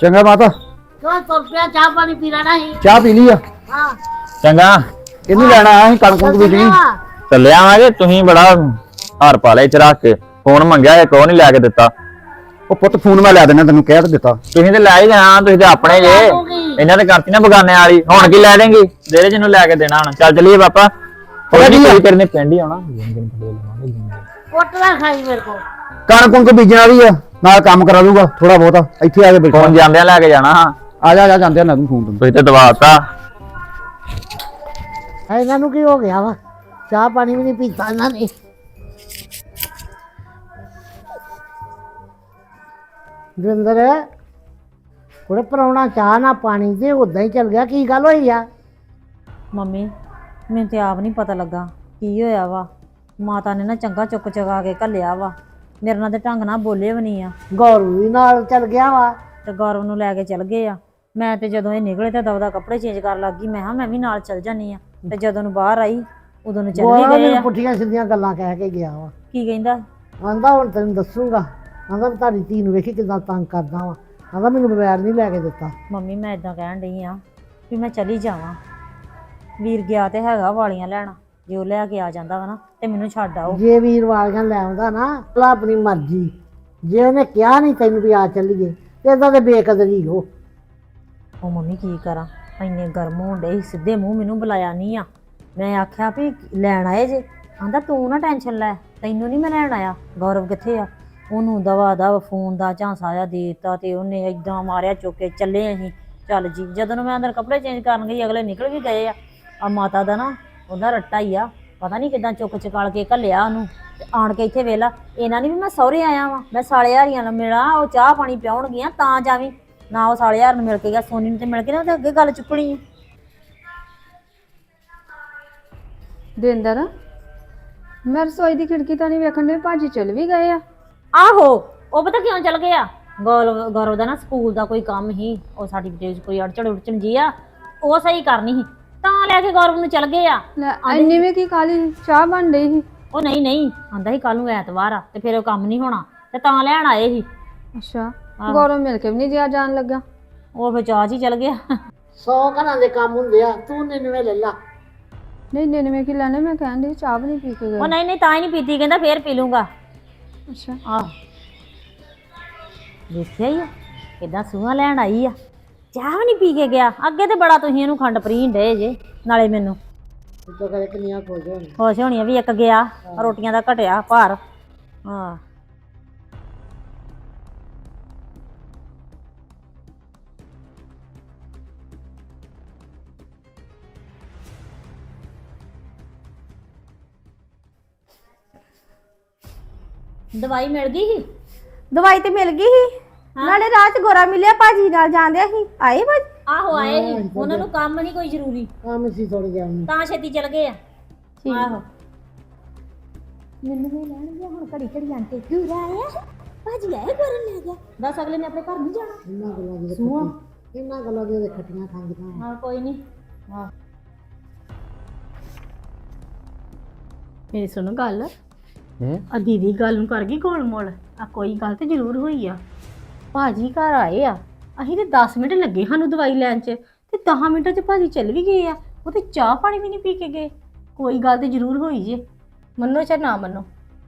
ਚੰਗਾ ਮਾਤਾ। ਕਿਉਂ ਤੁਰ ਪਿਆ? ਚਾਹ ਪਾਣੀ ਪੀ ਲੈਣਾ ਸੀ। ਚਾਹ ਪੀ ਲਈ ਆ? ਹਾਂ। ਚੰਗਾ। ਇਹਨੂੰ ਲੈਣਾ ਆਇਆ ਸੀ ਕਣਕ ਕੁਣਕ ਚੱਲਿਆ। ਚੱਲਿਆ ਆਵਾਂਗੇ ਤੁਸੀਂ ਬੜਾ ਹਾਰ ਪਾ ਲਿਆ ਚ ਰੱਖ ਕੇ। ਫੋਨ ਮੰਗਿਆ ਇੱਕ ਉਹ ਨਹੀਂ ਲੈ ਕੇ ਦਿੱਤਾ। ਉਹ ਪੁੱਤ ਫੋਨ ਮੈਂ ਲੈ ਦੇਣਾ ਤੈਨੂੰ ਕਹਿ ਤਾਂ ਦਿੱਤਾ। ਤੁਸੀਂ ਤੇ ਲੈ ਹੀ ਜਾਣਾ ਤੁਸੀਂ ਤੇ ਆਪਣੇ ਜੇ। ਇਹਨਾਂ ਤੇ ਕਰਤੀ ਨਾ ਬਗਾਨੇ ਵਾਲੀ। ਹੁਣ ਕੀ ਲੈ ਦੇਂਗੀ? ਦੇਰੇ ਜਿਹਨੂੰ ਲੈ ਕੇ ਦੇਣਾ ਹੁਣ। ਚੱਲ ਚਲੀਏ ਪਾਪਾ। ਹੋਰ ਕੀ ਕੋਈ ਕਰਨੇ ਪਿੰਡ ਹੀ ਆਉਣਾ ਕੁੱਟ ਨਾ ਖਾਈ ਮੇਰੇ ਕੋ ਕਣਕ ਕੁਣਕ ਬੀਜਣ ਵਾਲੀ ਆ। ਨਾਲ ਕੰਮ ਕਰਾ ਦੂੰਗਾ ਥੋੜਾ ਬਹੁਤਾ। ਇੱਥੇ ਆ ਕੇ ਬੈਠਾ। ਫੋਨ ਜਾਂਦਿਆਂ ਲੈ ਕੇ ਜਾਣਾ। ਆ ਜਾ ਆ ਜਾ ਜਾਂਦੇ ਆ ਨਾ ਤੂੰ ਫੋਨ ਤੈਨੂੰ। ਤੁਸੀਂ ਤੇ ਦਵਾਤਾ ਆ ਇਹਨਾਂ ਨੂੰ ਕੀ ਹੋ ਗਿਆ ਵਾ? ਚਾਹ ਪਾਣੀ ਵੀ ਨਹੀਂ ਪੀਤਾ ਇਹਨਾਂ ਨੇ। ਜਿੰਦਰ ਕੋਲੇ ਪਰੌਣਾ ਚਾਹ ਨਾ ਪਾਣੀ ਤੇ ਉਦਾਂ ਹੀ ਚਲ ਗਿਆ। ਕੀ ਗੱਲ ਹੋਈ ਆ? ਮੰਮੀ ਮੈਨੂੰ ਤੇ ਆਪ ਨਹੀਂ ਪਤਾ ਲੱਗਾ ਕੀ ਹੋਇਆ ਵਾ। ਮਾਤਾ ਨੇ ਨਾ ਚੰਗਾ ਚੁੱਕ ਚਗਾ ਕੇ ਘੱਲਿਆ ਵਾ। ਮੇਰੇ ਨਾਲ ਤੇ ਢੰਗ ਨਾਲ ਬੋਲੇ ਵੀ ਨਹੀਂ ਆ। ਗੌਰੂ ਵੀ ਨਾਲ ਚਲ ਗਿਆ ਵਾ। ਤੇ ਗੌਰਵ ਨੂੰ ਲੈ ਕੇ ਚਲ ਗਏ ਆ। ਮੈਂ ਤੇ ਜਦੋਂ ਇਹ ਨਿਕਲੇ ਤੇ ਦਵਦਾ ਕੱਪੜੇ ਚੇਂਜ ਕਰਨ ਲੱਗ ਗਈ। ਮੈਂ ਹਾਂ ਮੈਂ ਵੀ ਨਾਲ ਚਲ ਜਾਨੀ ਆ। ਤੇ ਜਦੋਂ ਨੂੰ ਬਾਹਰ ਆਈ ਉਦੋਂ ਨੂੰ ਚੱਲ ਗੌਰਾ ਵੀ ਗਏ ਮੈਨੂੰ ਆ। ਪੁੱਠੀਆਂ ਸਿੱਧੀਆਂ ਗੱਲਾਂ ਕਹਿ ਕੇ ਗਿਆ ਵਾ। ਕੀ ਕਹਿੰਦਾ? ਆਂਦਾ ਹੁਣ ਤੈਨੂੰ ਦੱਸੂਗਾ। ਆਂਦਾ ਵੀ ਤੁਹਾਡੀ ਧੀ ਨੂੰ ਵੇਖੀ ਕਿਦਾਂ ਤੰਗ ਕਰਦਾ ਵਾ। ਆਂਦਾ ਮੈਨੂੰ ਮੋਬਾਈਲ ਨਹੀਂ ਲੈ ਕੇ ਦਿੱਤਾ। ਮੰਮੀ ਮੈਂ ਇਦਾਂ ਕਹਿਣ ਡਈ ਆ ਵੀ ਮੈਂ ਚਲੀ ਜਾਵਾਂ। ਵੀਰ ਗਿਆ ਤੇ ਹੈਗਾ ਵਾਲੀਆਂ ਲੈਣਾ। ਜੇ ਉਹ ਲੈ ਕੇ ਆ ਜਾਂਦਾ ਵਾ ਨਾ ਤੇ ਮੈਨੂੰ ਛੱਡ ਆਓ। ਜੇ ਵੀਰ ਵਾਲੀਆਂ ਲੈ ਆਉਂਦਾ ਨਾ ਭਲਾ ਆਪਣੀ ਮਰਜ਼ੀ। ਜੇ ਉਹਨੇ ਕਿਹਾ ਨਹੀਂ ਤੈਨੂੰ ਵੀ ਆ ਚੱਲੀਏ ਤੇ ਇਦਾਂ ਤੇ ਬੇਕਦਰੀ ਹੋ। ਉਹ ਮੰਮੀ ਕੀ ਕਰਾਂ? ਇੰਨੇ ਗਰਮ ਹੋਣ ਡੇ ਸਿੱਧੇ ਮੂੰਹ ਮੈਨੂੰ ਬੁਲਾਇਆ ਨਹੀਂ ਆ। ਮੈਂ ਆਖਿਆ ਵੀ ਲੈਣ ਆਏ ਜੇ। ਆਂਦਾ ਤੂੰ ਨਾ ਟੈਨਸ਼ਨ ਲੈ ਤੈਨੂੰ ਨਹੀਂ ਮੈਂ ਲੈਣ ਆਇਆ। ਗੌਰਵ ਕਿੱਥੇ ਆ? ਉਹਨੂੰ ਦਵਾ ਦਵ ਫੋਨ ਦਾ ਝਾਂਸਾ ਦੇ ਦਿੱਤਾ ਤੇ ਉਹਨੇ ਏਦਾਂ ਮਾਰਿਆ ਚੁੱਕ ਕੇ ਚੱਲੇ ਅਸੀਂ। ਚੱਲ ਜੀ ਜਦੋਂ ਮੈਂ ਅੰਦਰ ਕੱਪੜੇ ਚੇਂਜ ਕਰਨ ਗਈ ਅਗਲੇ ਨਿਕਲ ਵੀ ਗਏ ਆ। ਆ ਮਾਤਾ ਦਾ ਨਾ ਉਹਦਾ ਰੱਟਾ ਹੀ ਆ। ਪਤਾ ਨਹੀਂ ਕਿਦਾਂ ਚੁੱਕ ਚਕਾਲ ਕੇ ਘੱਲਿਆ ਉਹਨੂੰ। ਤੇ ਆਣ ਕੇ ਇੱਥੇ ਵੇਲਾ ਇਹਨਾਂ ਨੇ ਵੀ ਮੈਂ ਸਹੁਰੇ ਆਇਆ ਵਾਂ। ਮੈਂ ਸਾਲੇ ਹਾਰੀਆਂ ਨਾਲ ਮਿਲਾਂ ਉਹ ਚਾਹ ਪਾਣੀ ਪਿਆਉਣਗੀਆਂ ਤਾਂ ਜਾਵੀਂ ਨਾ ਉਹ ਸਾਲੇ ਹਾਰ ਨੂੰ ਮਿਲ ਕੇ ਗਿਆ ਸੋਨੀ ਨੂੰ ਤੇ ਮਿਲ ਕੇ ਨਾ ਉਹਦੇ ਅੱਗੇ ਗੱਲ ਚੁੱਕਣੀ ਆ। ਦਿੰਦਰ ਮੈਂ ਰਸੋਈ ਦੀ ਖਿੜਕੀ ਤਾਂ ਨਹੀਂ ਵੇਖਣ ਦੇ ਭਾਜੀ ਚਲ ਵੀ ਗਏ ਆ। ਆਹੋ ਉਹ ਪਤਾ ਕਿਉਂ ਚਲ ਗਿਆ ਗੌਰਵ ਗੌਰਵ ਦਾ ਨਾ ਸਕੂਲ ਦਾ ਕੋਈ ਕੰਮ ਹੀ ਉਹ ਸਾਡੀ ਵਿਦੇਸ਼ ਕੋਈ ਅੜਚਣ ਉੜਚਣ ਜੀ ਆ ਉਹ ਸਹੀ ਕਰਨੀ ਸੀ। ਤਾਂ ਲੈ ਕੇ ਗੌਰਵ ਨੂੰ ਚਲ ਗਏ ਆ। ਲੈ ਇੰਨੀ ਵੀ ਕੀ ਕਾਲੀ ਚਾਹ ਬਣ ਰਹੀ ਸੀ? ਉਹ ਨਹੀਂ ਨਹੀਂ ਆਂਦਾ ਸੀ ਕੱਲ ਨੂੰ ਐਤਵਾਰ ਆ ਤੇ ਫਿਰ ਉਹ ਕੰਮ ਨਹੀਂ ਹੋਣਾ ਤੇ ਤਾਂ ਲੈਣ ਆਏ ਸੀ। ਅੱਛਾ ਆਹੋ। ਗੌਰਵ ਮਿਲ ਕੇ ਵੀ ਨਹੀਂ ਜਿਆ ਜਾਣ ਲੱਗਾ। ਉਹ ਫਿਰ ਚਾਹ 'ਚ ਹੀ ਚਲ ਗਿਆ। ਸੌ ਘਰਾਂ ਦੇ ਕੰਮ ਹੁੰਦੇ ਆ ਤੂੰ ਨਿਨਵੇਂ ਲੈ ਲਾ। ਨਹੀਂ ਨਿੰਨਵੇਂ ਕੀ ਲੈਣੇ? ਮੈਂ ਕਹਿਣ ਦੀ ਚਾਹ ਵੀ ਨਹੀਂ ਪੀ ਕੇ ਉਹ ਗਏ ਨਹੀਂ ਨਹੀਂ ਤਾਂ ਹੀ ਨਹੀਂ ਪੀਤੀ ਕਹਿੰਦਾ ਫੇਰ ਪੀ ਲੂੰਗਾ। ਅੱਛਾ। ਆਹ। ਦੇਖਿਆ ਹੀ ਆ ਕਿਦਾਂ ਸੂਹਾ ਲੈਣ ਆਈ ਆ। ਚਾਹ ਵੀ ਨਹੀਂ ਪੀ ਕੇ ਗਿਆ। ਅੱਗੇ ਤੇ ਬੜਾ ਤੁਸੀਂ ਇਹਨੂੰ ਖੰਡ ਪਰੀਂ ਡੇ ਜੇ ਨਾਲੇ ਮੈਨੂੰ। ਉਦੋਂ ਕਰੇ ਕਿੰਨੀਆਂ ਖੋਜ ਹੋਣ ਖੁਸ਼ ਹੋਣੀ ਆ ਵੀ ਇੱਕ ਗਿਆ ਰੋਟੀਆਂ ਦਾ ਘਟਿਆ ਭਾਰ। ਹਾਂ। ਦਵਾਈ ਮਿਲ ਗਈ ਸੀ? ਦਵਾਈ ਤੇ ਮਿਲ ਗਈ ਸੀ। ਨਾਲੇ ਰਾਤ ਗੋਰਾ ਮਿਲਿਆ ਭਾਜੀ ਨਾਲ ਜਾਂਦਿਆ ਸੀ ਆਏ ਭਾਜੀ? ਆਹੋ ਆਏ ਸੀ। ਉਹਨਾਂ ਨੂੰ ਕੰਮ ਨਹੀਂ ਕੋਈ ਜ਼ਰੂਰੀ। ਕੰਮ ਸੀ ਥੋੜੀ ਜਿਹਾ ਉਹਨੂੰ। ਤਾਂ ਛੇਤੀ ਚਲ ਗਏ ਆ। ਆਹੋ। ਮੈਨੂੰ ਵੀ ਲੈਣ ਗਿਆ ਹੁਣ ਘੜੀ ਘੜੀ ਆਂਟੇ ਕਿਉਂ ਆਇਆ ਭਾਜੀ ਆਏ ਗੋਰਾ ਲੈ ਗਿਆ। ਦੱਸ ਅਗਲੇ ਨੇ ਆਪਣੇ ਘਰ ਨਹੀਂ ਜਾਣਾ। ਇਹਨਾਂ ਗੱਲਾਂ ਦੀ ਖੱਟੀਆਂ ਇਹਨਾਂ ਗੱਲਾਂ ਦੀ ਉਹਦੇ ਖੱਟੀਆਂ ਖਾਂਦੀਆਂ ਹਾਂ ਕੋਈ ਨਹੀਂ ਹਾਂ। ਮੇਰੀ ਸੁਣੋ ਗੱਲ। ਆ ਦੀਦੀ ਗੱਲ ਨੂੰ ਕਰ ਗਈ ਗੋਲ ਮੋਲ। ਆ ਕੋਈ ਗੱਲ ਤੇ ਜ਼ਰੂਰ ਹੋਈ ਆ। ਭਾਜੀ ਘਰ ਆਏ ਆ। ਅਸੀਂ ਤੇ 10 ਮਿੰਟ ਲੱਗੇ ਸਾਨੂੰ ਦਵਾਈ ਲੈਣ ਚ ਤੇ 10 ਮਿੰਟਾਂ ਚ ਭਾਜੀ ਚੱਲ ਵੀ ਗਏ ਆ। ਉਹ ਤੇ ਚਾਹ ਪਾਣੀ ਵੀ ਨਹੀਂ ਪੀ ਕੇ ਗਏ। ਕੋਈ ਗੱਲ ਤੇ ਜ਼ਰੂਰ ਹੋਈ ਜੇ। ਮੰਨੋ ਚਾਹੇ ਨਾ ਮੰਨੋ।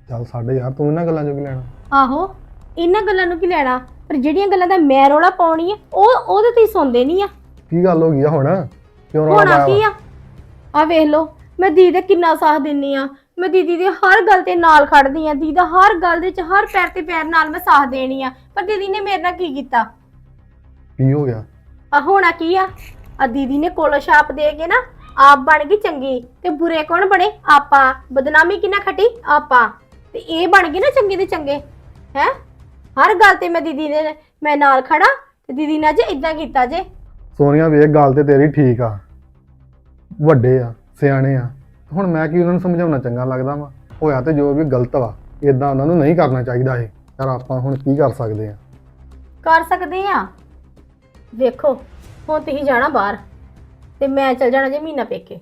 ਚੱਲ ਸਾਡੇ ਯਾਰ ਤੂੰ ਇਹਨਾਂ ਗੱਲਾਂ ਚੋਂ ਕੀ ਲੈਣਾ? ਆਹੋ ਇਹਨਾਂ ਗੱਲਾਂ ਨੂੰ ਕੀ ਲੈਣਾ? ਪਰ ਜਿਹੜੀਆਂ ਗੱਲਾਂ ਦਾ ਮੈਂ ਰੋਲਾ ਪਾਉਣੀ ਆ ਉਹ ਉਹਦੇ ਤੇ ਹੀ ਸੁਣਦੇ ਨਹੀਂ ਆ। ਕੀ ਗੱਲ ਹੋ ਗਈ ਆ ਹੁਣ? ਕਿਉਂ ਰੌਲਾ ਹੋਣਾ ਪਾਇਆ ਕੀ ਵਾ? ਆ? ਆ ਵੇਖ ਲਓ ਮੈਂ ਦੀਦੀ ਦਾ ਕਿੰਨਾ ਸਾਥ ਦਿੰਨੀ ਆ। ਮੈਂ ਦੀਦੀ ਦੀ ਹਰ ਗੱਲ ਤੇ ਨਾਲ ਖੜਦੀ ਆ ਦੀਦੀ ਦਾ ਹਰ ਗੱਲ ਦੇ ਚ ਹਰ ਪੈਰ ਤੇ ਪੈਰ ਨਾਲ ਮੈਂ ਸਾਥ ਦੇਣੀ ਆ। ਪਰ ਦੀਦੀ ਨੇ ਮੇਰੇ ਨਾਲ ਕੀ ਕੀਤਾ? ਕੀ ਹੋ ਗਿਆ? ਆ ਹੋਣਾ ਕੀ ਆ? ਆ ਦੀਦੀ ਨੇ ਕੋਲੋ ਛਾਪ ਦੇ ਕੇ ਨਾ ਆਪ ਬਣ ਗਈ ਚੰਗੀ ਤੇ ਬੁਰੇ ਕੌਣ ਬਣੇ? ਆਪਾਂ। ਬਦਨਾਮੀ ਕਿਹਨਾਂ ਖੱਟੀ? ਆਪਾਂ। ਤੇ ਇਹ ਬਣ ਗਏ ਨਾ ਚੰਗੇ ਦੇ ਚੰਗੇ ਹੈ? ਹਰ ਗੱਲ ਤੇ ਮੈਂ ਦੀਦੀ ਦੇ ਮੈਂ ਨਾਲ ਖੜਾ ਤੇ ਦੀਦੀ ਨੇ ਅੱਜ ਇਦਾਂ ਕੀਤਾ ਜੇ। ਸੋਨੀਆ ਵੇਖ ਗੱਲ ਤੇ ਤੇਰੀ ਠੀਕ ਆ। ਵੱਡੇ ਆ ਸਿਆਣੇ ਆ। ਹੁਣ ਮੈਂ ਕੀ ਉਹਨਾਂ ਨੂੰ ਸਮਝਾਉਣਾ ਚੰਗਾ ਲੱਗਦਾ ਵਾ? ਹੋਇਆ ਤੇ ਜੋ ਵੀ ਗਲਤ ਵਾ ਇਦਾਂ ਉਹਨਾਂ ਨੂੰ ਨਹੀਂ ਕਰਨਾ ਚਾਹੀਦਾ ਇਹ। ਯਾਰ ਆਪਾਂ ਹੁਣ ਕੀ ਕਰ ਸਕਦੇ ਆ? ਕਰ ਸਕਦੇ ਆ। ਵੇਖੋ ਹੁਣ ਤੁਸੀਂ ਜਾਣਾ ਬਾਹਰ ਤੇ ਮੈਂ ਚਲ ਜਾਣਾ ਜੇ ਮਹੀਨਾ ਪੇਕੇ।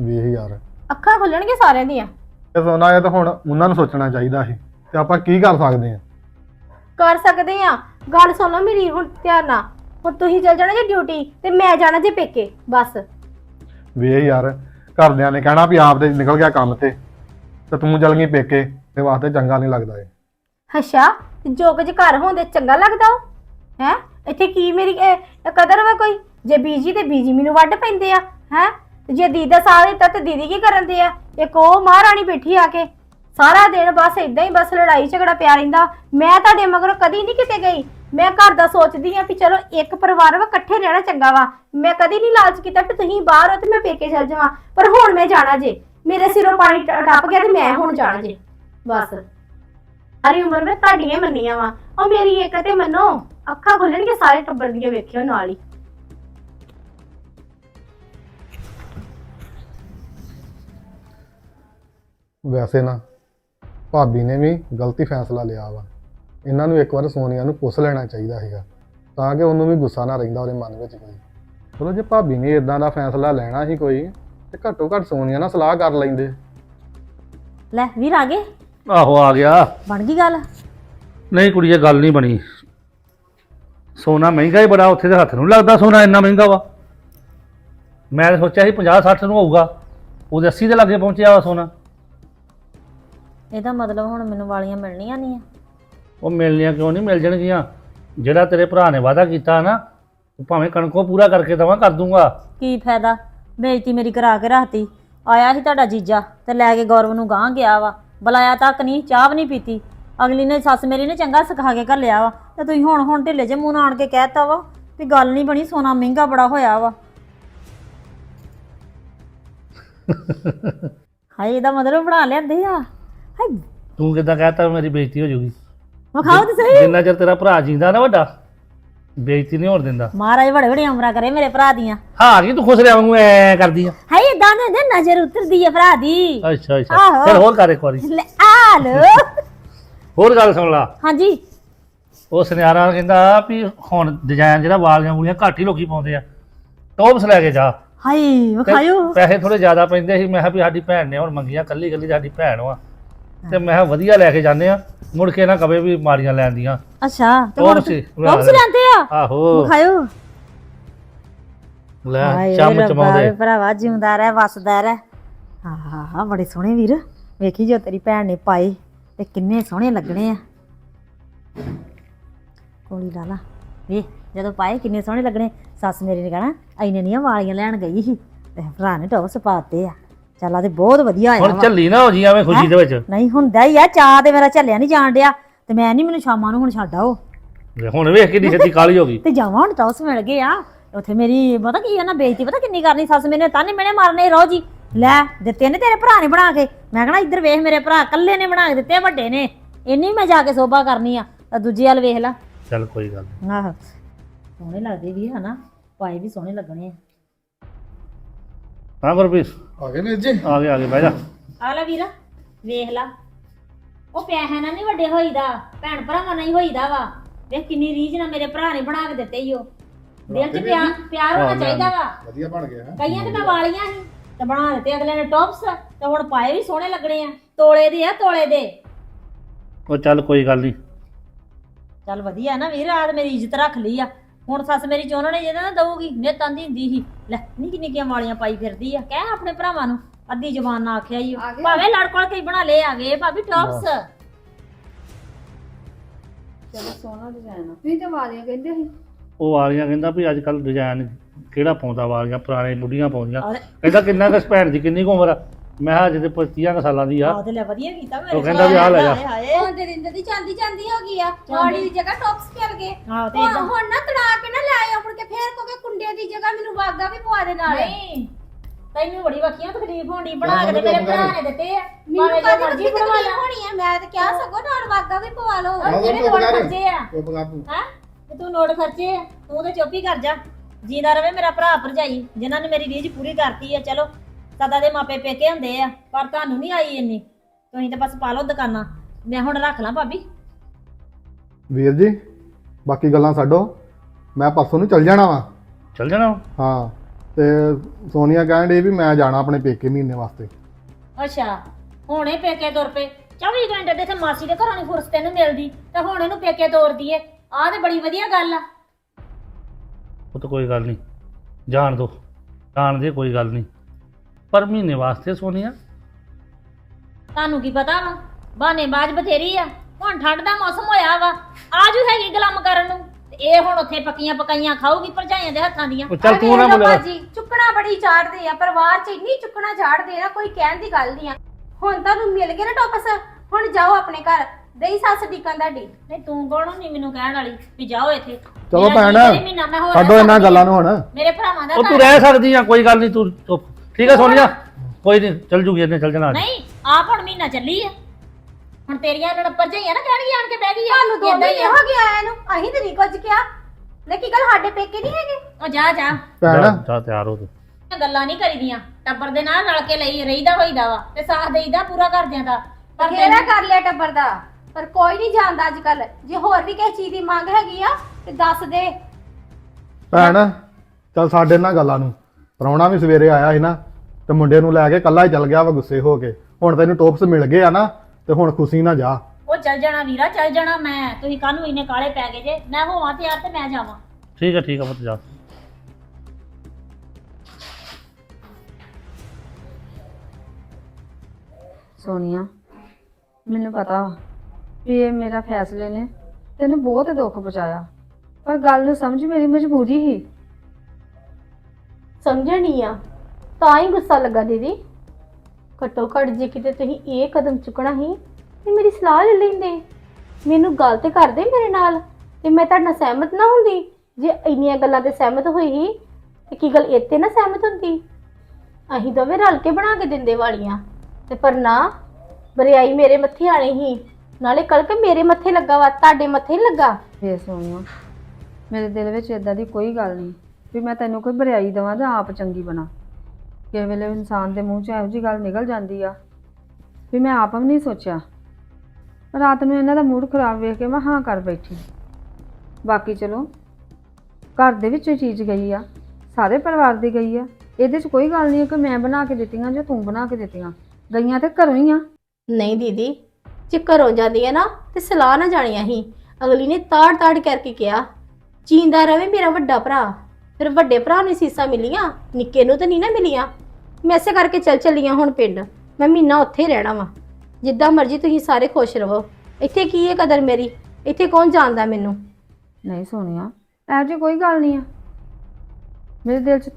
ਵੇਖ ਯਾਰ। ਅੱਖਾਂ ਖੁੱਲਣਗੇ ਸਾਰਿਆਂ ਦੀਆਂ। ਇਹ ਸੋਨਾ ਇਹ ਤਾਂ ਹੁਣ ਉਹਨਾਂ ਨੂੰ ਸੋਚਣਾ ਚਾਹੀਦਾ ਇਹ। ਤੇ ਆਪਾਂ ਕੀ ਕਰ ਸਕਦੇ ਆ? ਕਰ ਸਕਦੇ ਆ। ਗੱਲ ਸੁਣੋ ਮੇਰੀ ਹੁਣ ਧਿਆਨ ਨਾਲ। ਹੁਣ ਤੁਸੀਂ ਚੱਲ ਜਾਣਾ ਜੇ ਡਿਊਟੀ ਤੇ ਮੈਂ ਜਾਣਾ ਜੇ ਪੇਕੇ ਬਸ। ਵੇ ਯਾਰ ਘਰਦਿਆਂ ਨੇ ਕਹਿਣਾ ਵੀ ਆਪ ਨਿਕਲ ਗਿਆ ਕੰਮ ਤੇ ਤੇ ਤੂੰ ਚੱਲ ਗਈ ਪੇਕੇ, ਤੇ ਵਾਸਤੇ ਚੰਗਾ ਨਹੀਂ ਲੱਗਦਾ ਏ ਅੱਛਾ ਜੋ ਕੁਝ ਘਰ ਹੁੰਦੇ ਚੰਗਾ ਲੱਗਦਾ ਉਹ? ਹੈ? ਇੱਥੇ ਕੀ ਮੇਰੀ, ਇਹ- ਕਦਰ ਵਾ ਕੋਈ? ਜੇ ਬੀਜੀ ਤੇ ਬੀਜੀ ਮੈਨੂੰ ਵੱਢ ਪੈਂਦੇ ਆ, ਹੈ? ਜੇ ਦੀਦਾ ਸਾਹ ਦਿੱਤਾ ਤੇ ਦੀਦੀ ਕੀ ਕਰਨ ਦੇ ਆ? ਇੱਕ ਉਹ ਮਹਾਰਾਣੀ ਬੈਠੀ ਆ ਕੇ, ਸਾਰਾ ਦਿਨ ਬਸ ਇਦਾਂ ਹੀ ਬਸ ਲੜਾਈ ਝਗੜਾ ਪਿਆ ਰਹਿੰਦਾ। ਮੈਂ ਤੁਹਾਡੇ ਮਗਰੋਂ ਕਦੀ ਨਹੀਂ ਕਿਤੇ ਗਈ। ਮੈਂ ਘਰ ਦਾ ਸੋਚਦੀ ਆ ਕਿ ਚਲੋ ਇੱਕ ਪਰਿਵਾਰ ਵਾ, ਇਕੱਠੇ ਰਹਿਣਾ ਚੰਗਾ ਵਾ। ਮੈਂ ਕਦੀ ਨਹੀਂ ਲਾਲਚ ਕੀਤਾ ਕਿ ਤੁਸੀਂ ਬਾਹਰ ਹੋ ਤੇ ਮੈਂ ਪੇਕੇ ਚੱਲ ਜਾਵਾਂ, ਪਰ ਹੁਣ ਮੈਂ ਜਾਣਾ ਜੇ। ਮੇਰੇ ਸਿਰੋਂ ਪਾਣੀ ਟ- ਟੱਪ ਗਿਆ ਤੇ ਮੈਂ ਹੁਣ ਜਾਣਾ ਜੇ। ਬਸ। ਸਾਰੀ ਉਮਰ ਮੈਂ ਤੁਹਾਡੀਆਂ ਹੀ ਮੰਨੀਆਂ ਵਾ। ਉਹ ਮੇਰੀ ਇੱਕ ਤੇ ਮੰਨੋ, ਅੱਖਾਂ ਖੁੱਲਣਗੇ ਸਾਰੇ ਟੱਬਰ ਦੀਆਂ ਵੇਖਿਓ ਨਾਲ ਹੀ। ਵੈਸੇ ਨਾ, ਭਾਬੀ ਨੇ ਵੀ ਗਲਤੀ ਫੈਸਲਾ ਲਿਆ ਵਾ। ਇਹਨਾਂ ਨੂੰ ਇੱਕ ਵਾਰ ਸੋਨੀਆ ਨੂੰ ਪੁੱਛ ਲੈਣਾ ਚਾਹੀਦਾ ਸੀਗਾ ਤਾਂ ਕਿ ਉਹਨੂੰ ਵੀ ਗੁੱਸਾ ਨਾ ਰਹਿੰਦਾ ਉਹਦੇ ਮਨ ਵਿੱਚ ਕੋਈ। ਚਲੋ ਜੇ ਭਾਬੀ ਨੇ ਇਦਾਂ ਦਾ ਫੈਸਲਾ ਲੈਣਾ ਸੀ ਕੋਈ ਤੇ ਘੱਟੋ ਘੱਟ ਸੋਨੀਆ ਨਾਲ ਸਲਾਹ ਕਰ ਲੈਂਦੇ। ਲੈ ਵੀਰ ਆ ਗਏ? ਆਹੋ ਆ ਗਿਆ। ਬਣ ਗਈ ਗੱਲ? ਨਹੀਂ ਕੁੜੀਏ ਗੱਲ ਨਹੀਂ ਬਣੀ। ਸੋਨਾ ਮਹਿੰਗਾ ਹੀ ਬੜਾ ਉੱਥੇ ਦੇ ਹੱਥ ਨੂੰ ਲੱਗਦਾ ਸੋਨਾ ਇੰਨਾ ਮਹਿੰਗਾ ਵਾ। ਮੈਂ ਤਾਂ ਸੋਚਿਆ ਸੀ 50 60 ਨੂੰ ਹੋਊਗਾ ਉਹਦੇ 80 ਦੇ ਲਾਗੇ ਪਹੁੰਚਿਆ ਵਾ ਸੋਨਾ। ਇਹਦਾ ਮਤਲਬ ਹੁਣ ਮੈਨੂੰ ਵਾਲੀਆਂ ਮਿਲਣੀਆਂ ਨਹੀਂ ਆ। ਉਹ ਮਿਲਣੀਆਂ ਕਿਉਂ ਨਹੀਂ? ਮਿਲ ਜਾਣਗੀਆਂ। ਜਿਹੜਾ ਤੇਰੇ ਭਰਾ ਨੇ ਵਾਅਦਾ ਕੀਤਾ ਨਾ ਉਹ ਭਾਵੇਂ ਕਣਕੋਂ ਪੂਰਾ ਕਰਕੇ ਦਵਾਂ ਕਰ ਦੂੰਗਾ। ਕੀ ਫਾਇਦਾ? ਬੇਇੱਜ਼ਤੀ ਮੇਰੀ ਕਰਾ ਕੇ ਰੱਖਤੀ। ਆਇਆ ਸੀ ਤੁਹਾਡਾ ਜੀਜਾ ਤੇ ਲੈ ਕੇ ਗੌਰਵ ਨੂੰ ਗਾਂ ਗਿਆ ਵਾ। ਬੁਲਾਇਆ ਤੱਕ ਨਹੀਂ ਚਾਹ ਵੀ ਨਹੀਂ ਪੀਤੀ। ਅਗਲੀ ਨੇ ਸੱਸ ਮੇਰੀ ਨੇ ਚੰਗਾ ਸਿਖਾ ਕੇ ਘੱਲਿਆ ਵਾ ਤੇ ਤੁਸੀਂ ਹੁਣ ਹੁਣ ਢਿੱਲੇ ਜੇ ਮੂੰਹ ਨਾਲ ਆਣ ਕੇ ਕਹਿਤਾ ਵਾ ਵੀ ਗੱਲ ਨਹੀਂ ਬਣੀ ਸੋਨਾ ਮਹਿੰਗਾ ਬੜਾ ਹੋਇਆ ਵਾ। ਹਾਏ ਇਹਦਾ ਮਤਲਬ ਬਣਾ ਲਿਆਂਦੇ ਆ। ਹਾਏ। ਤੂੰ ਕਿਦਾਂ ਕਹਤਾ ਮੇਰੀ ਬੇਇੱਜ਼ਤੀ ਹੋ ਜਾਊਗੀ ਵਿਖਾਓ ਤੇ ਸਹੀ। ਜਿੰਨਾ ਚਿਰ ਤੇਰਾ ਭਰਾ ਜਿੰਦਾ ਨਾ ਵੱਡਾ ਬੇਇੱਜ਼ਤੀ ਨਹੀਂ ਹੋਣ ਦਿੰਦਾ। ਮਹਾਰਾਜ ਬੜੇ ਬੜੇ ਉਮਰਾਂ ਕਰੇ ਮੇਰੇ ਭਰਾ ਦੀਆਂ। ਹਾਂ ਕੀ ਤੂੰ ਖੁਸ਼ ਰਿਹਾ ਵਾਂਗੂ ਐ ਕਰਦੀ ਆ। ਹਾਏ ਇਦਾਂ ਦੇ ਹੁੰਦੇ ਨਜ਼ਰ ਉਤਰਦੀ ਆ ਭਰਾ ਦੀ। ਅੱਛਾ ਅੱਛਾ। ਆਹੋ। ਫਿਰ ਹੋਰ ਕਰ ਇੱਕ ਵਾਰੀ। ਲੈ ਆ ਲੋ ਹੋਰ ਗੱਲ ਸੁਣ ਲਾ। ਹਾਂਜੀ। ਉਹ ਸੁਨਿਆਰਾ ਕਹਿੰਦਾ ਵੀ ਹੁਣ ਡਿਜ਼ਾਈਨ ਜਿਹੜਾ ਵਾਲੀਆਂ ਵੂਲੀਆਂ ਘੱਟ ਹੀ ਲੋਕੀ ਪਾਉਂਦੇ ਆ। ਟੌਪਸ ਲੈ ਕੇ ਜਾ। ਹਾਏ ਤੇ ਵਿਖਾਇਓ। ਪੈਸੇ ਥੋੜੇ ਜ਼ਿਆਦਾ ਪੈਂਦੇ ਸੀ। ਮੈਂ ਕਿਹਾ ਵੀ ਸਾਡੀ ਭੈਣ ਨੇ ਹੁਣ ਮੰਗੀਆਂ ਕੱਲੀ ਕੱਲੀ ਸਾਡੀ ਭੈਣ ਵਾ। ਤੇ ਮੈਂ ਕਿਹਾ ਵਧੀਆ ਲੈ ਕੇ ਜਾਂਦੇ ਆ। ਮੁੜ ਕੇ ਨਾ ਕਵੇ ਵੀ ਮਾਰੀਆਂ ਲੈਂਦੀਆਂ ਅੱਛਾ ਤੇ ਹੁਣ ਟੌਪਸ ਹੀ ਬਣਾ ਟੌਪਸ ਲੈ। ਲੈਂਦੇ ਆ? ਆਹੋ। ਵਿਖਾਇਓ। ਲੈ ਹਾਏ ਚਮ ਰੱਬਾ ਚਮਾਉਂਦੇ। ਭਰਾਵਾ ਜਿਉਂਦਾ ਰਹਿ ਵਸਦਾ ਰਹਿ। ਹਾਂ ਹਾਂ ਹਾਂ ਬੜੇ ਸੋਹਣੇ ਵੀਰ। ਵੇਖੀ ਜੋ ਤੇਰੀ ਭੈਣ ਨੇ ਪਾਏ ਤੇ ਕਿੰਨੇ ਸੋਹਣੇ ਲੱਗਣੇ ਆ। ਕੋਲੀ ਲਾ ਲਾ। ਵੇ ਜਦੋਂ ਪਾਏ ਕਿੰਨੇ ਸੋਹਣੇ ਲੱਗਣੇ। ਸੱਸ ਮੇਰੀ ਨੇ ਕਹਣਾ ਐਨੇ ਨਹੀਂ ਵਾਲੀਆਂ ਲੈਣ ਗਈ ਸੀ। ਤੇ ਭਰਾ ਨੇ ਟੌਪਸ ਪਾਤੇ ਆ। ਚੱਲ ਆ ਤੇ ਬਹੁਤ ਵਧੀਆ ਆਇਆ ਹੁਣ ਵਾ। ਝੱਲੀ ਨਾ ਹੋ ਜੀ ਐਵੇਂ ਖੁਸ਼ੀ ਦੇ ਵਿੱਚ। ਨਹੀਂ ਹੁੰਦਾ ਹੀ ਆ ਚਾਹ ਤੇ ਮੇਰਾ ਝੱਲਿਆ ਨਹੀਂ ਜਾਣ ਡਿਆ ਤੇ ਮੈਂ ਨਹੀਂ ਮੈਨੂੰ ਸ਼ਾਮਾਂ ਨੂੰ ਹੁਣ ਛੱਡ ਆਓ। ਤੇ ਹੁਣ ਵੇਖ ਕਿੰਨੀ ਛੇਤੀ ਕਾਲੀ ਹੋ ਗਈ। ਤੇ ਜਾਵਾਂ ਹੁਣ ਟੌਸ ਮਿਲ ਗਏ ਆ ਉੱਥੇ ਮੇਰੀ ਪਤਾ ਕੀ ਆ ਨਾ ਬੇਇੱਜ਼ਤੀ ਪਤਾ ਕਿੰਨੀ ਕਰਨੀ ਸੱਸ ਮੈਨੇ ਤਾਨੇ ਮੈਨੇ ਮਾਰਨੇ ਰੋ ਜੀ ਲੈ ਦਿੱਤੇ ਨੇ ਤੇਰੇ ਭਰਾ ਨੇ ਬਣਾ ਕੇ। ਮੈਂ ਕਹਣਾ ਇੱਧਰ ਵੇਖ ਮੇਰੇ ਭਰਾ ਇਕੱਲੇ ਨੇ ਬਣਾ ਕੇ ਦਿੱਤੇ ਆ, ਵੱਡੇ ਨੇ। ਇੰਨੀ ਮੈਂ ਜਾ ਕੇ ਸੋਭਾ ਕਰਨੀ ਆ ਤਾਂ ਦੂਜੀ ਵੱਲ ਵੇਖ ਲਾ। ਚੱਲ ਕੋਈ ਗੱਲ ਨੀ। ਆਹ ਸੋਹਣੇ ਲੱਗਦੇ ਵੀ ਹਨਾ ਪਾਏ ਵੀ ਸੋਹਣੇ ਲੱਗਣੇ ਆ। ਹਾਂ ਗੁਰਪ੍ਰੀਤ? ਆ ਗਏ ਵੀਰ ਜੀ? ਆ ਗਏ ਆ ਗਏ ਬਹਿ ਜਾ। ਆ ਲੈ ਵੀਰਾ ਵੇਖ ਲਾ। ਉਹ ਪੈਸੇ ਨਾਲ ਨਹੀਂ ਵੱਡੇ ਹੋਈਦਾ ਭੈਣ ਭਰਾਵਾਂ ਨਾਲ ਹੀ ਹੋਈਦਾ ਵਾ। ਵੇਖ ਕਿੰਨੀ ਰੀਝ ਨਾਲ ਮੇਰੇ ਭਰਾ ਨੇ ਬਣਾ ਕੇ ਦਿੱਤੇ ਈ ਉਹ। ਦਿਲ 'ਚ ਪਿਆਰ ਪਿਆਰ ਹੋਣਾ ਚਾਹੀਦਾ ਵਾ। ਵਧੀਆ ਬਣ ਗਿਆ। ਕਈਆਂ ਤੇ ਮੈਂ ਵਾਲੀਆਂ ਸੀ ਤੇ ਬਣਾ ਦਿੱਤੇ ਅਗਲੇ ਨੇ ਟੌਪਸ ਤੇ ਹੁਣ ਪਾਏ ਵੀ ਸੋਹਣੇ ਲੱਗਣੇ ਆ। ਤੋਲੇ ਦੇ ਆ ਤੋਲੇ ਦੇ। ਉਹ ਚੱਲ ਕੋਈ ਗੱਲ ਨਹੀਂ। ਚੱਲ ਵਧੀਆ ਨਾ ਵੀਰ ਆਦ ਮੇਰੀ ਇੱਜ਼ਤ ਰੱਖ ਲਈ ਆ। ਹੁਣ ਸੱਸ ਮੇਰੀ ਚੋਣ ਨੇ ਜਿਹਦਾ ਨਾ ਦਊਗੀ ਨੇ ਤੰਦੀ ਹੁੰਦੀ ਸੀ। ਲੈ ਨਿੱਕੀ ਨਿੱਕੀਆਂ ਵਾਲੀਆਂ ਪਾਈ ਫਿਰਦੀ ਆ ਕਹਿ ਆਪਣੇ ਭਰਾਵਾਂ ਨੂੰ ਅੱਧੀ ਜ਼ਬਾਨ ਨਾ ਆਖਿਆ ਈ। ਓ। ਭਾਵੇਂ ਲੜ ਕੋਲ ਕੇ ਹੀ ਬਣਾ ਲਏ ਆ ਗਏ ਭਾਬੀ ਟੌਪਸ ਤੁਸੀਂ ਤਾਂ ਵਾਲੀਆਂ ਕਹਿੰਦੇ ਸੀ। ਉਹ ਵਾਲੀਆਂ ਕਹਿੰਦਾ ਵੀ ਅੱਜ ਕੱਲ ਡਿਜ਼ਾਈਨ ਕਿਹੜਾ ਪਾਉਂਦਾ ਵਾਲੀਆਂ ਪੁਰਾਣੇ ਬੁੱਢੀਆਂ ਪਾਉਂਦੀਆਂ। ਅਰੇ। ਕਹਿੰਦਾ ਕਿੰਨਾ ਕੁ ਭੈਣ ਦੀ ਕਿੰਨੀ ਕੁ ਉਮਰ ਆ? ਮੈਂ ਕਿਹਾ ਅਜੇ ਤੇ 25 ਸਾਲਾਂ ਦੀ ਆ। ਆਹ ਤੇ ਲੈ ਵਧੀਆ ਕੀਤਾ ਉਹ ਕਹਿੰਦਾ ਵੀ ਆਹ ਲੈ ਜਾ। ਹਾਏ ਹੁਣ ਤੇ ਰਿੰਦਰ ਦੀ ਚਾਂਦੀ ਚਾਂਦੀ ਹੋ ਗਈ ਆ। ਮਾੜੀ ਦੀ ਜਗ੍ਹਾ ਟੌਪਸ ਕਰ ਗਏ ਆਹ ਤੇ ਹੁਣ ਏਦਾਂ- ਹੁਣ ਨਾ ਤੜਾ ਕੇ ਨਾ ਲੈ ਆਓ ਮੁੜ ਕੇ ਫੇਰ ਕੋਗੇ ਕੁੰਡੇ ਦੀ ਜਗ੍ਹਾ ਮੈਨੂੰ ਵਾਗਾ ਵੀ ਪਵਾ ਦੇ ਨਾਲ। ਨਹੀਂ ਤੈਨੂੰ ਬੜੀ ਵਕੀਆਂ ਤਕਲੀਫ ਹੋਣੀ ਬਣਾ ਕੇ ਤੇ ਮੇਰੇ ਭਰਾ ਨੇ ਦਿੱਤੇ ਆ। ਮੈਨੂੰ ਭਾਵੇਂ ਜੋ ਕਾਹਦੀ ਮਰਜ਼ੀ ਬਣਵਾ ਲਾ। ਹੋਣੀ ਆ? ਮੈਂ ਤੇ ਕਿਹਾ ਸਗੋਂ ਨਾਲ ਵਾਗਾ ਵੀ ਪਵਾ ਲਓ। ਜਿਹੜੇ ਨੋਟ ਖਰਚੇ ਆ। ਚੁੱਪ ਕਰ ਤੂੰ ਹੈ? ਤੇ ਤੂੰ ਨੋਟ ਖਰਚੇ ਤੂੰ ਤੇ ਚੁੱਪ ਹੀ ਕਰ ਜਾ। ਜੀਦਾ ਰਵੇ ਮੇਰਾ ਭਰਾ ਭਰਜਾਈ ਜਿਨ੍ਹਾਂ ਨੇ ਮੇਰੀ ਰੀਝ ਪੂਰੀ ਕਰਤੀ ਆ ਚਲੋ। ਸਦਾ ਦੇ ਮਾਪੇ ਪੇਕੇ ਹੁੰਦੇ ਆ ਪਰ ਤੁਹਾਨੂੰ ਨਹੀਂ ਆਈ ਇੰਨੀ। ਤੁਸੀਂ ਤੇ ਬਸ ਪਾ ਲਓ ਦੁਕਾਨਾਂ। ਮੈਂ ਹੁਣ ਰੱਖ ਲਾਂ ਭਾਬੀ। ਵੀਰ ਜੀ ਬਾਕੀ ਗੱਲਾਂ ਛੱਡੋ। ਮੈਂ ਪਰਸੋਂ ਨੂੰ ਚੱਲ ਜਾਣਾ ਵਾ। ਚੱਲ ਜਾਣਾ ਹਾਂ ਤੇ ਸੋਨੀਆ ਕਹਿਣ ਡਈ ਵੀ ਮੈਂ ਜਾਣਾ ਆਪਣੇ ਪੇਕੇ ਮਹੀਨੇ ਵਾਸਤੇ। ਅੱਛਾ ਹੁਣੇ ਪੇਕੇ ਤੁਰ ਪਏ। 24 ਘੰਟੇ ਦੇ ਤੇ ਮਾਸੀ ਦੇ ਘਰੋਂ ਨਹੀਂ ਫੁਰਸਤ ਇਹਨੂੰ ਮਿਲਦੀ ਤਾਂ ਹੁਣ ਇਹਨੂੰ ਪੇਕੇ ਤੋਰਦੀ ਏ। ਆਹ ਤੇ ਬੜੀ ਵਧੀਆ ਗੱਲ ਆ। ਉਹ ਤਾਂ ਕੋਈ ਗੱਲ ਨਹੀਂ ਜਾਣ ਦੋ। ਜਾਣ ਦੇ ਕੋਈ ਗੱਲ ਨਹੀਂ ਪਰ ਮਹੀਨੇ ਵਾਸਤੇ ਸੋਨੀਆ ਤੁਹਾਨੂੰ ਕੀ ਪਤਾ ਵਾ? ਬਹਾਨੇ ਬਾਜ ਬਥੇਰੀ ਆ। ਹੁਣ ਠੰਡ ਦਾ ਮੌਸਮ ਹੋਇਆ ਵਾ। ਆਜੂ ਹੈਗੀ ਗਲਮ ਕਰਨ ਨੂੰ। ਤੇ ਇਹ ਹੁਣ ਉੱਥੇ ਪੱਕੀਆਂ ਪਕਾਈਆਂ ਖਾਊਗੀ ਭਰਜਾਈਆਂ ਦੇ ਹੱਥਾਂ ਦੀਆਂ। ਉਹ ਚੱਲ ਤੂੰ ਨਾ ਬੋਲਿਆ ਭਾਜੀ ਚੁੱਕਣਾ ਬੜੀ ਚਾੜਦੇ ਆ ਪਰਿਵਾਰ ਚ ਇੰਨੀ ਚੁੱਕਣਾ ਚਾੜਦੇ ਆ ਕੋਈ ਕਹਿਣ ਦੀ ਗੱਲ ਨਹੀਂ ਆ। ਹੁਣ ਤੁਹਾਨੂੰ ਮਿਲ ਗਿਆ ਨਾ ਟੋਪਸ? ਹੁਣ ਜਾਓ ਆਪਣੇ ਘਰ। ਦੇਈ ਸੱਸ ਡੀਕਾਂ ਤੁਹਾਡੀ ਨਹੀਂ ਤੂੰ ਕੌਣ ਹੁੰਦੀ ਮੈਨੂੰ ਕਹਿਣ ਵਾਲੀ ਵੀ ਜਾਓ ਇੱਥੇ? ਚਲੋ ਮੇਰਾ ਭੈਣ, ਜੀ ਤੇਰੇ ਮਹੀਨਾ ਮੈਂ ਹੋਰ ਛੱਡੋ ਰਹਿ ਇਹਨਾਂ ਗੱਲਾਂ। ਨੂੰ ਹੁਣ। ਮੇਰੇ ਭਰਾਵਾਂ ਦਾ ਉਹ ਤੂੰ ਘਰ। ਰਹਿ ਸਕਦੀ ਆ ਕੋਈ ਗੱਲ ਨਹੀਂ ਤੂੰ ਚੁੱਪ। ਠੀਕ ਹੈ ਸੋਨੀਆ? ਕੋਈ ਨਹੀਂ ਚੱਲ ਜੂਗੀ ਇਹਨੇ ਚੱਲ ਜਾਣਾ। ਨਹੀਂ ਆਪ ਹੁਣ ਮਹੀਨਾ ਚੱਲੀ ਆ। ਹੁਣ ਤੇਰੀਆਂ ਨਣ ਭਰਜਾਈਆਂ ਨਾ ਕਹਿਣਗੀ ਆਣ ਕੇ ਬਹਿ ਗਈ ਆ। ਤੁਹਾਨੂੰ ਦੋ ਏਦਾਂ ਹੀ ਮਹੀਨੇ ਆ। ਹੋ ਗਏ ਆਇਆ ਨੂੰ ਅਸੀਂ ਤੇ ਨਹੀਂ ਕੁਝ ਕਿਹਾ। ਲੈ ਕੀ ਗੱਲ ਸਾਡੇ ਪੇਕੇ ਨਹੀਂ ਹੈਗੇ? ਉਹ ਜਾ ਜਾ। ਭੈਣ। ਜਾ ਤਿਆਰ ਹੋ ਤੂੰ। ਇਹ ਗੱਲਾਂ ਨਹੀਂ ਕਰੀਦੀਆਂ। ਟੱਬਰ ਦੇ ਨਾਲ ਰਲ ਕੇ ਲਈ ਰਹੀਦਾ ਹੋਈਦਾ ਵਾ। ਤੇ ਸਾਥ ਦੇਈਦਾ ਪੂਰਾ ਕਰਦਿਆਂ ਦਾ। ਪਰ ਤੈਨੂੰ- ਕਰ ਲਿਆ ਟੱਬਰ ਦਾ। ਪਰ ਕੋਈ ਨਹੀਂ ਜਾਣਦਾ ਅੱਜ ਕੱਲ ਜੇ ਹੋਰ ਵੀ ਕਿਸੇ ਚੀਜ਼ ਦੀ ਮੰਗ ਹੈਗੀ ਆ ਤੇ ਦੱਸ ਦੇ। ਭੈਣ ਚੱਲ ਸਾਡੇ ਨਾਲ ਗੱਲਾਂ ਨੂੰ। ਪ੍ਰਾਹੁਣਾ ਵੀ ਸਵੇਰੇ ਆਇਆ ਸੀ ਨਾ ਤੇ ਮੁੰਡੇ ਨੂੰ ਲੈ ਕੇ ਕੱਲਾ ਹੀ ਚੱਲ ਗਿਆ ਵਾ ਗੁੱਸੇ ਹੋ ਕੇ। ਹੁਣ ਤੈਨੂੰ ਟੋਪਸ ਮਿਲ ਗਏ ਆ ਨਾ ਤੇ ਹੁਣ ਖੁਸ਼ੀ ਨਾ ਜਾ। ਉਹ ਚੱਲ ਜਾਣਾ ਵੀਰਾ ਚੱਲ ਜਾਣਾ ਮੈਂ। ਤੁਸੀਂ ਕਾਹਨੂੰ ਇੰਨੇ ਕਾਲੇ ਪੈ ਗਏ ਜੇ। ਮੈਂ ਹੋਵਾਂ ਤਿਆਰ ਤੇ ਮੈਂ ਜਾਵਾਂ। ਠੀਕ ਹੈ ਠੀਕ ਹੈ ਪੁੱਤ ਜਾ। ਸੋਨੀਆ ਮੈਨੂੰ ਪਤਾ ਵਾ ਵੀ ਇਹ ਮੇਰਾ ਫੈਸਲੇ ਨੇ। ਤੈਨੂੰ ਬਹੁਤ ਦੁੱਖ ਪਹੁੰਚਾਇਆ। ਪਰ ਗੱਲ ਨੂੰ ਸਮਝ ਮੇਰੀ ਮਜਬੂਰੀ ਹੀ ਸਮਝਣੀ ਆ। ਤਾਂ ਹੀ ਗੁੱਸਾ ਲੱਗਾ ਦੀਦੀ। ਘੱਟੋ ਘੱਟ ਜੇ ਕਿਤੇ ਤੁਸੀਂ ਇਹ ਕਦਮ ਚੁੱਕਣਾ ਸੀ, ਤੇ ਮੇਰੀ ਸਲਾਹ ਲੈ ਲੈਂਦੇ। ਮੈਨੂੰ ਗੱਲ ਤੇ ਕਰਦੇ ਮੇਰੇ ਨਾਲ, ਤੇ ਮੈਂ ਤੁਹਾਡੇ ਨਾਲ ਸਹਿਮਤ ਨਾ ਹੁੰਦੀ। ਜੇ ਇੰਨੀਆਂ ਗੱਲਾਂ ਤੇ ਸਹਿਮਤ ਹੋਈ ਸੀ, ਤੇ ਕੀ ਗੱਲ ਇੱਥੇ ਨਾ ਸਹਿਮਤ ਹੁੰਦੀ? ਅਸੀਂ ਦੋਵੇਂ ਰਲ ਕੇ ਬਣਾ ਕੇ ਦਿੰਦੇ ਵਾਲੀਆਂ। ਤੇ ਪਰ ਨਾ, ਬਰਿਆਈ ਮੇਰੇ ਮੱਥੇ ਆਣੀ ਸੀ। ਨਾਲੇ ਕੱਲ ਕੇ ਮੇਰੇ ਮੱਥੇ ਲੱਗਾ ਵਾ, ਤੁਹਾਡੇ ਮੱਥੇ ਨਹੀਂ ਲੱਗਾ। ਫੇਰ ਸੋਨੀਆ ਮੇਰੇ ਦਿਲ ਵਿੱਚ ਇਦਾਂ ਦੀ ਕੋਈ ਗੱਲ ਨਹੀਂ। ਵੀ ਮੈਂ ਤੈਨੂੰ ਕੋਈ ਬਰਿਆਈ ਦੇਵਾਂ ਜਾਂ ਆਪ ਚੰਗੀ ਬਣਾ। ਕਿਸੇ ਵੇਲੇ ਇਨਸਾਨ ਦੇ ਮੂੰਹ 'ਚ ਇਹੋ ਜਿਹੀ ਗੱਲ ਨਿਕਲ ਜਾਂਦੀ ਆ ਵੀ ਮੈਂ ਆਪ ਵੀ ਨਹੀਂ ਸੋਚਿਆ। ਰਾਤ ਨੂੰ ਇਹਨਾਂ ਦਾ ਮੂਡ ਖਰਾਬ ਵੇਖ ਕੇ ਮੈਂ ਹਾਂ ਕਰ ਬੈਠੀ। ਬਾਕੀ ਚਲੋ, ਘਰ ਦੇ ਵਿੱਚ ਚੀਜ਼ ਗਈ ਆ, ਸਾਰੇ ਪਰਿਵਾਰ ਦੀ ਗਈ ਆ। ਇਹਦੇ 'ਚ ਕੋਈ ਗੱਲ ਨਹੀਂ ਕਿ ਮੈਂ ਬਣਾ ਕੇ ਦਿੱਤੀਆਂ ਜਾਂ ਤੂੰ ਬਣਾ ਕੇ ਦਿੱਤੀਆਂ। ਗਈਆਂ ਤੇ ਘਰੋਂ ਹੀ ਆ। ਨਹੀਂ ਦੀਦੀ, ਜੇ ਘਰੋਂ ਜਾਂਦੀ ਹੈ ਨਾ ਤੇ ਸਲਾਹ ਨਾ ਜਾਣੀਆਂ ਹੀ ਅਗਲੀ ਨੇ ਤਾੜ ਤਾੜ ਕਰਕੇ ਕਿਹਾ, ਜੀਂਦਾ ਰਵੇ ਮੇਰਾ ਵੱਡਾ ਭਰਾ। ਫਿਰ ਵੱਡੇ ਭਰਾ ਨੂੰ ਸੀਸਾਂ ਮਿਲੀਆਂ ਨਿੱਕੇ ਨੂੰ ਤਾਂ ਨਹੀਂ ਨਾ ਮਿਲੀਆਂ। ਮੈਂ ਇਸੇ ਕਰਕੇ ਚੱਲ ਚੱਲੀਆਂ ਹੁਣ ਪਿੰਡ। ਮੈਂ ਮਹੀਨਾ ਉੱਥੇ ਹੀ ਰਹਿਣਾ ਵਾ। ਜਿੱਦਾਂ ਮਰਜ਼ੀ ਤੁਸੀਂ ਸਾਰੇ ਖੁਸ਼ ਰਹੋ। ਇੱਥੇ ਕੀ ਹੈ ਕਦਰ ਮੇਰੀ? ਇੱਥੇ ਕੌਣ ਜਾਣਦਾ ਮੈਨੂੰ? ਨਹੀਂ ਸੋਨੀਆ ਇਹੋ ਜਿਹੀ ਕੋਈ ਗੱਲ ਨਹੀਂ ਆ। ਮੇਰੇ ਦਿਲ 'ਚ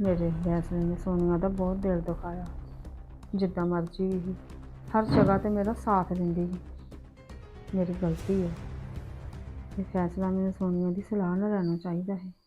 ਮੇਰੇ ਫੈਸਲੇ ਨੇ ਸੋਨੀਆ ਦਾ ਬਹੁਤ ਦਿਲ ਦੁਖਾਇਆ। ਜਿੱਦਾਂ ਮਰਜ਼ੀ ਵੀ ਸੀ, ਹਰ ਜਗ੍ਹਾ ਤੇ ਮੇਰਾ ਸਾਥ ਦਿੰਦੀ ਸੀ। ਮੇਰੀ ਗਲਤੀ ਹੈ। ਇਹ ਫੈਸਲਾ ਮੈਨੂੰ ਸੋਨੀਆ ਦੀ ਸਲਾਹ ਨਾਲ ਲੈਣਾ ਚਾਹੀਦਾ ਹੈ।